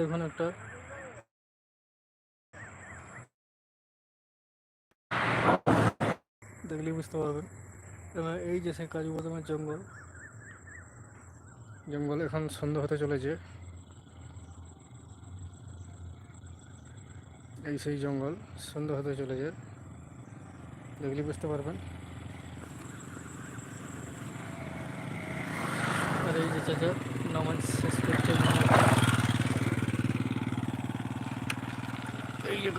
দেখুন একটা। দেখলেই বুঝতে পারবেন। এই যে সেই কাজু বাদামের জঙ্গল জঙ্গল এখন সন্ধ্যা হতে চলেছে। এই সেই জঙ্গল সন্ধ্যা হতে চলেছে। দেখলেই বুঝতে পারবেন। আর এই যে চাচা শেষ এই যে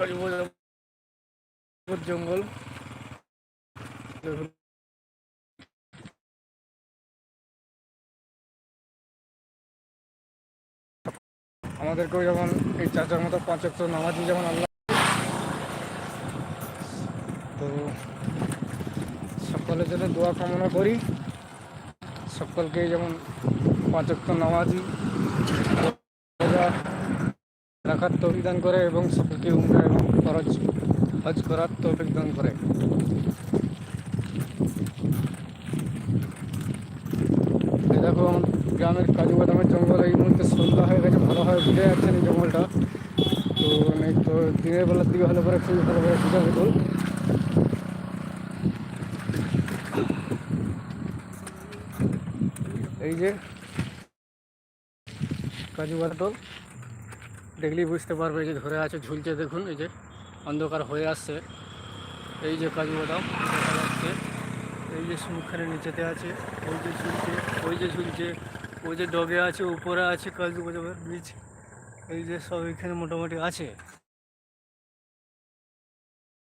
জঙ্গল। আমাদেরকেও যেমন এই চাচার মতো পাঁচ অক্ট নামাজি যেমন আল্লাহ তো সকলের জন্য দোয়া কামনা করি। সকলকে যেমন পাঁচ অক্ট নামাজি রাখার তৌফিক দান করে এবং সকলকে উমরা এবং খরচ হজ করার তৌফিক দান করে। দেখো, গ্রামের কাজু বাদামের জঙ্গল এই মুহূর্তে সন্ধ্যা হয়ে গেছে ভালোভাবে বুঝে যাচ্ছে এই জঙ্গলটা। তো মানে তো, দিনের বেলার দিকে ভালো করে, খুবই ভালোভাবে বুঝা যেত এই যে কাজু বাদাম। দেখলেই বুঝতে পারবে যে ধরে আছে, ঝুলছে দেখুন, এই যে অন্ধকার হয়ে আসছে। এই যে কাজু বাদাম এই যে সুখানে নিচেতে আছে, ওই যে ঝুলছে, ওই যে ঝুলছে, ওই যে ডগে আছে, উপরে আছে কাজু বাদামের বীজ। এই যে সব এখানে মোটামুটি আছে।